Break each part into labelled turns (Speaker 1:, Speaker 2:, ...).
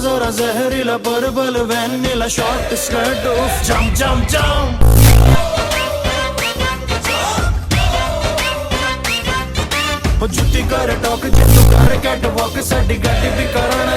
Speaker 1: ਜ਼ਰਾ ਜ਼ਹਿਰੀਲਾ purple vanilla short skirt ਉਫ ਜੰਮ ਜੰਮ ਜੰਮ ਉਹ ਜੁੱਤੀ ਕਰ ਟੋਕ ਜਿੱਤੂ ਕਰ ਕੈਟ ਵਾਕ ਸਾਡੀ ਗੱਡੀ ਵੀ ਕਰਨਾ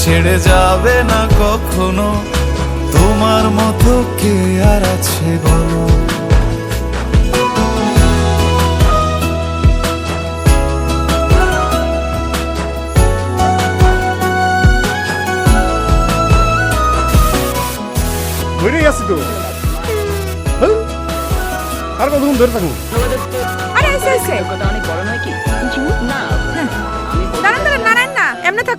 Speaker 2: ছেড়ে যাবে না কখনো? তোমার মতো কে
Speaker 1: আর আছে বলো
Speaker 3: ধরে গেছি তো। হ্যাঁ? আর কতক্ষণ ধরে থাকুন
Speaker 4: আরে এসে এসে দাঁড়ান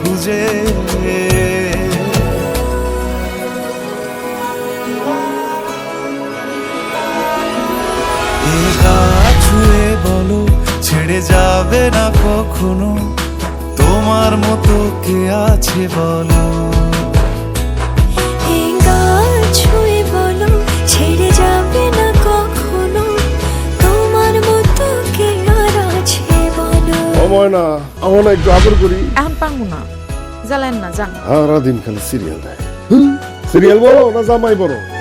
Speaker 1: খুঁজে। বলো ছেড়ে যাবে না কখনো? তোমার মতো কে আছে বলো?
Speaker 3: না আমার না একটু আদর করি।
Speaker 4: এখন পাঙ্গু না। জ্বালেন না যান।
Speaker 3: সারা দিন খালি সিরিয়াল দেয়। সিরিয়াল বলো না জামাই বলো?